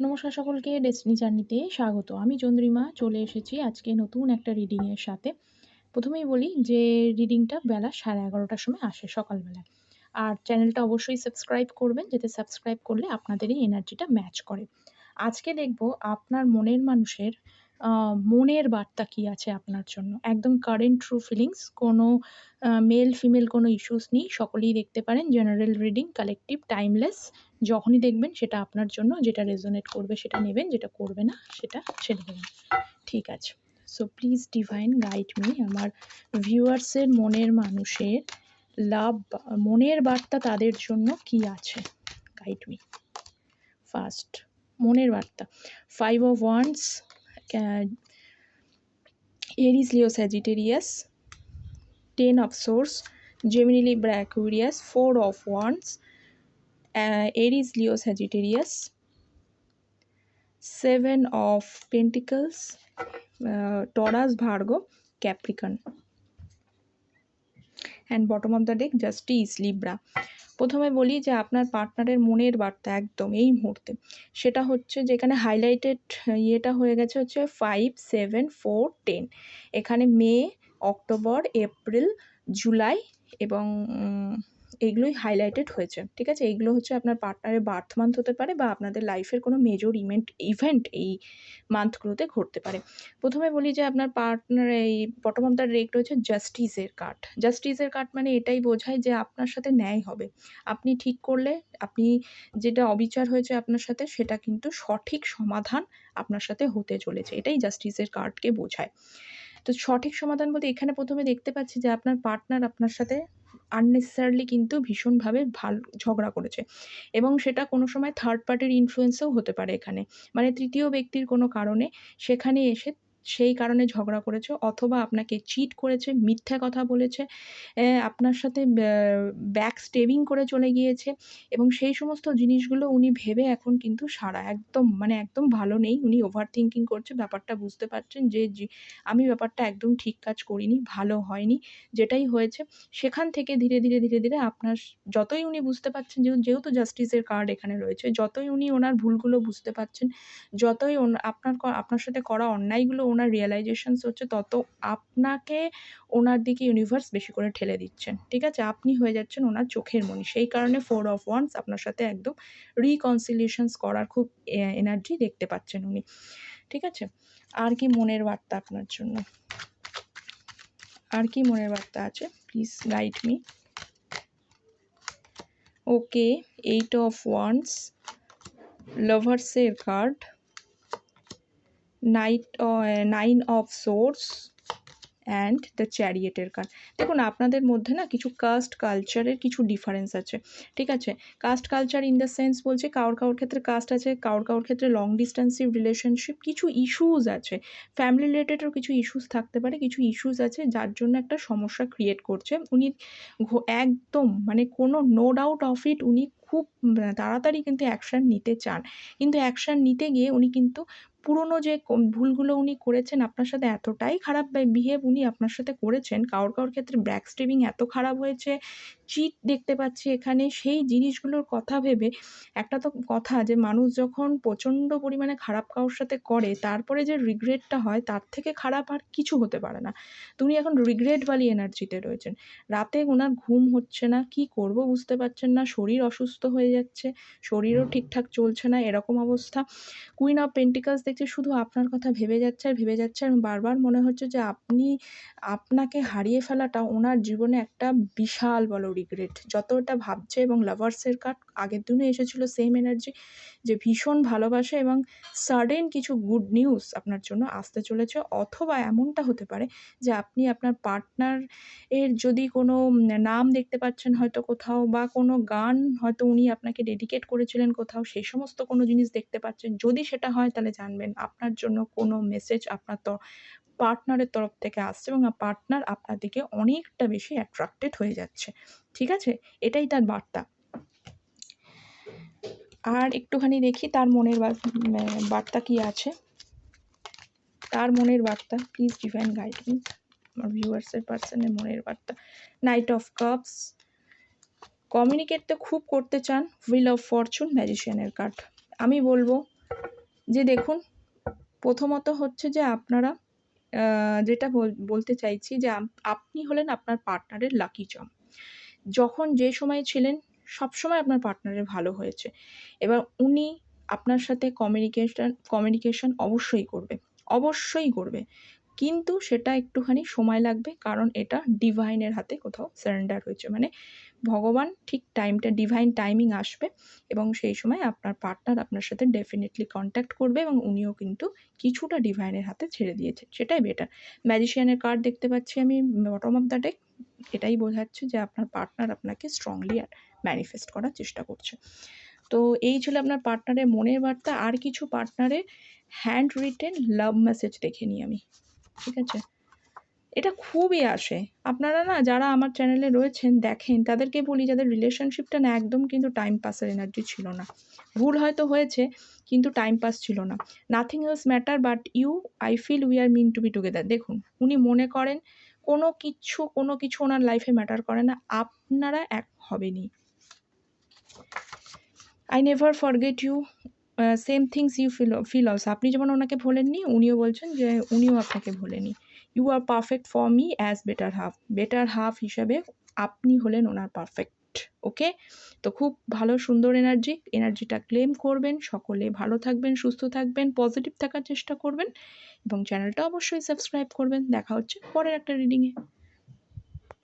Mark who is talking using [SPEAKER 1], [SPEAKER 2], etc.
[SPEAKER 1] নমস্কার সকলকে ডেস্টিনি জার্নিতে স্বাগত। আমি চন্দ্রিমা, চলে এসেছি আজকে নতুন একটা রিডিংয়ের সাথে। প্রথমেই বলি যে রিডিংটা বেলা সাড়ে এগারোটার সময় আসে সকালবেলা আর চ্যানেলটা অবশ্যই সাবস্ক্রাইব করবেন, যাতে সাবস্ক্রাইব করলে আপনাদের এই এনার্জিটা ম্যাচ করে। আজকে দেখব আপনার মনের মানুষের মনের বার্তা কী আছে আপনার জন্য? একদম কারেন্ট ট্রু ফিলিংস কোনো মেল ফিমেল কোনো ইস্যুস নেই। সকলেই দেখতে পারেন জেনারেল রিডিং কালেকটিভ টাইমলেস যখনই দেখবেন সেটা আপনার জন্য, যেটা রেজোনেট করবে সেটা নেবেন, যেটা করবে না সেটা ছেড়ে দেবেন। ঠিক আছে। So please divine guide me আমার ভিউয়ার্সের মনের মানুষের লাভ, মনের বার্তা তাদের জন্য কি আছে? গাইড মি ফার্স্ট মনের বার্তা। Five of wands Aries Leo Sagittarius ten of swords Gemini Libra Aquarius four of wands Aries Leo Sagittarius seven of pentacles Taurus Virgo Capricorn and bottom of the deck justice Libra প্রথমে বলি যে আপনার পার্টনারের মনের বার্তা একদম এই মুহূর্তে। সেটা হচ্ছে যেখানে হাইলাইটেড ইয়েটা হয়ে গেছে হচ্ছে ফাইভ সেভেন ফোর টেন এখানে মে, অক্টোবর, এপ্রিল, জুলাই এবং এইগুলোই হাইলাইটেড হয়েছে। ঠিক আছে? এইগুলো হচ্ছে আপনার পার্টনারের বার্থ মান্থ হতে পারে বা আপনাদের লাইফের কোনো মেজর ইভেন্ট ইভেন্ট এই মান্থগুলোতে ঘটতে পারে। প্রথমে বলি যে আপনার পার্টনার এই বটম অফ দ্য রেক্ট হচ্ছে জাস্টিসের কার্ড জাস্টিসের কার্ড মানে এটাই বোঝায় যে আপনার সাথে ন্যায় হবে। আপনি ঠিক করলে, আপনি যেটা অবিচার হয়েছে আপনার সাথে, সেটা কিন্তু সঠিক সমাধান আপনার সাথে হতে চলেছে। এটাই জাস্টিসের কার্ডকে বোঝায়। তো সঠিক সমাধান বলতে এখানে প্রথমে দেখতে পাচ্ছি যে আপনার পার্টনার আপনার সাথে আননেসেসারিলি কিন্তু ভীষণভাবে ভালো, ঝগড়া করেছে। এবং সেটা কোনো সময় থার্ড পার্টির ইনফ্লুয়েন্সও হতে পারে এখানে। মানে তৃতীয় ব্যক্তির কোনো কারণে সেখানে এসে সেই কারণে ঝগড়া করেছে, অথবা আপনাকে চিট করেছে, মিথ্যা কথা বলেছে আপনার সাথে ব্যাক স্টেবিং করে চলে গিয়েছে, এবং সেই সমস্ত জিনিসগুলো উনি ভেবে এখন কিন্তু সারা একদম মানে একদম ভালো নেই। উনি ওভার থিঙ্কিং করছে, ব্যাপারটা বুঝতে পারছেন যে আমি ব্যাপারটা একদম ঠিক কাজ করিনি, ভালো হয়নি, যেটাই হয়েছে। সেখান থেকে ধীরে ধীরে ধীরে ধীরে আপনার যতই উনি বুঝতে পারছেন, যেহেতু জাস্টিসের কার্ড এখানে রয়েছে, যতই উনি ওনার ভুলগুলো বুঝতে পারছেন, যতই আপনার আপনার সাথে করা অন্যায়গুলো ওনার রিয়েলাইজেশনস হচ্ছে তত আপনাকে ওনার দিকে ইউনিভার্স বেশি করে ঠেলে দিচ্ছেন। ঠিক আছে? আপনি হয়ে যাচ্ছেন ওনার চোখের মনি। সেই কারণে ফোর অফ ওয়ান্স আপনার সাথে একদম রিকনসিলিয়েশনস করার খুব এনার্জি দেখতে পাচ্ছেন উনি। ঠিক আছে? আর কি মনের বার্তা আপনার জন্য? আর কি মনের বার্তা আছে? Please guide me okay eight of wands লাভার্সের card knight nine of swords and the চ্যারিয়েটের card দেখুন, আপনাদের মধ্যে না কিছু কাস্ট কালচারের কিছু ডিফারেন্স আছে, ঠিক আছে? Caste culture in the sense বলছে কাউর কাউর ক্ষেত্রে কাস্ট আছে, কাউর কাউর ক্ষেত্রে লং ডিস্টেন্সিভ রিলেশনশিপ কিছু ইস্যুস আছে। ফ্যামিলি রিলেটেডও কিছু ইস্যুস থাকতে পারে, কিছু ইস্যুস আছে যার জন্য একটা সমস্যা ক্রিয়েট করছে। উনি একদম মানে কোনো নো ডাউট অফ ইট উনি খুব তাড়াতাড়ি কিন্তু অ্যাকশান নিতে চান। কিন্তু অ্যাকশান নিতে গিয়ে উনি কিন্তু পুরনো যে ভুলগুলো উনি করেছেন আপনার সাথে এতটাই খারাপ বিহেভ উনি আপনার সাথে করেছেন, কারোর কারোর ক্ষেত্রে ব্যাক স্টেবিং এত খারাপ হয়েছে চিট দেখতে পাচ্ছি এখানে সেই জিনিসগুলোর কথা ভেবে একটা তো কথা যে মানুষ যখন প্রচণ্ড পরিমাণে খারাপ কারোর সাথে করে তারপরে যে রিগ্রেটটা হয় তার থেকে খারাপ আর কিছু হতে পারে না। তো উনি এখন রিগ্রেটওয়ালি এনার্জিতে রয়েছেন। রাতে ওনার ঘুম হচ্ছে না কি করব বুঝতে পারছেন না শরীর অসুস্থ হয়ে যাচ্ছে শরীরও ঠিকঠাক চলছে না এরকম অবস্থা। কুইন অফ পেন্টিকালস দেখছি শুধু আপনার কথা ভেবে যাচ্ছে আর ভেবে যাচ্ছে আর বারবার মনে হচ্ছে যে আপনি আপনাকে হারিয়ে ফেলাটা ওনার জীবনে একটা বিশাল বড় রিগ্রেট যতটা ভাবছে এবং লাভার্সের কার্ড আগের দিনে এসেছিল সেম এনার্জি যে ভীষণ ভালোবাসে এবং সাডেন কিছু গুড নিউজ আপনার জন্য আসতে চলেছে, অথবা এমনটা হতে পারে যে আপনি আপনার পার্টনার এর যদি কোনো নাম দেখতে পাচ্ছেন হয়তো কোথাও, বা কোনো গান হয়তো উনি আপনাকে ডেডিকেট করেছিলেন কোথাও সেই সমস্ত কোনো জিনিস দেখতে পাচ্ছেন। যদি সেটা হয় তাহলে জানবেন, আপনার জন্য কোনো মেসেজ আপনার তো পার্টনারের তরফ থেকে আসছে এবং পার্টনার আপনার দিকে অনেকটা বেশি অ্যাট্রাক্টেড হয়ে যাচ্ছে। ঠিক আছে? এটাই তার বার্তা। আর একটুখানি দেখি তার মনের বার্তা কি আছে? তার মনের বার্তা। প্লিজ ডিভাইন গাইড মি আমার ভিউয়ার্সের পার্সনের মনের বার্তা। নাইট অফ কাপস কমিউনিকেট তো খুব করতে চান। হুইল অফ ফরচুন ম্যাজিশিয়ানের কার্ড আমি বলব যে দেখুন, প্রথমত হচ্ছে যে আপনারা যেটা বলতে চাইছি যে আপনি হলেন আপনার পার্টনারের লাকি চম যখন যে সময় ছিলেন সব সময় আপনার পার্টনারের ভালো হয়েছে। এবার উনি আপনার সাথে কমিউনিকেশন কমিউনিকেশন অবশ্যই করবে। অবশ্যই করবে। কিন্তু সেটা একটুখানি সময় লাগবে, কারণ এটা ডিভাইনের হাতে কোথাও সারেন্ডার হয়েছে। মানে ভগবান ঠিক টাইমটা ডিভাইন টাইমিং আসবে এবং সেই সময় আপনার পার্টনার আপনার সাথে ডেফিনেটলি কন্ট্যাক্ট করবে এবং উনিও কিন্তু কিছুটা ডিভাইনের হাতে ছেড়ে দিয়েছে সেটাই বেটার ম্যাজিশিয়ানের কার্ড দেখতে পাচ্ছি আমি বটম অফ দ্য ডেক এটাই বোঝাচ্ছে যে আপনার পার্টনার আপনাকে স্ট্রংলি আর ম্যানিফেস্ট করার চেষ্টা করছে। তো এই ছিল আপনার পার্টনারের মনের বার্তা। আর কিছু পার্টনারের হ্যান্ড রিটেন লাভ মেসেজ দেখে নিই আমি। ঠিক আছে? এটা খুবই আসে। আপনারা না যারা আমার চ্যানেলে রয়েছেন, দেখেন, তাদেরকে বলি যাদের রিলেশনশিপটা না একদম কিন্তু টাইম পাসের এনার্জি ছিল না। ভুল হয়তো হয়েছে, কিন্তু টাইম পাস ছিল না। Nothing else matter but you I feel we are meant to be together দেখুন, উনি মনে করেন, কোনো কিছু কোনো কিছু ওনার লাইফে ম্যাটার করে না। আপনারা এক হবেনি I never forget you same things you feel feel also আপনি যেমন ওনাকে ভোলেননি, উনিও বলছেন যে উনিও আপনাকে ভোলেনি you are perfect for me as better half better half হিসাবে আপনি হলেন ওনার পারফেক্ট ওকে তো খুব ভালো, সুন্দর এনার্জি এনার্জিটা ক্লেম করবেন। সকলে ভালো থাকবেন, সুস্থ থাকবেন পজিটিভ থাকার চেষ্টা করবেন এবং চ্যানেলটা অবশ্যই সাবস্ক্রাইব করবেন। দেখা হচ্ছে পরের একটা রিডিংয়ে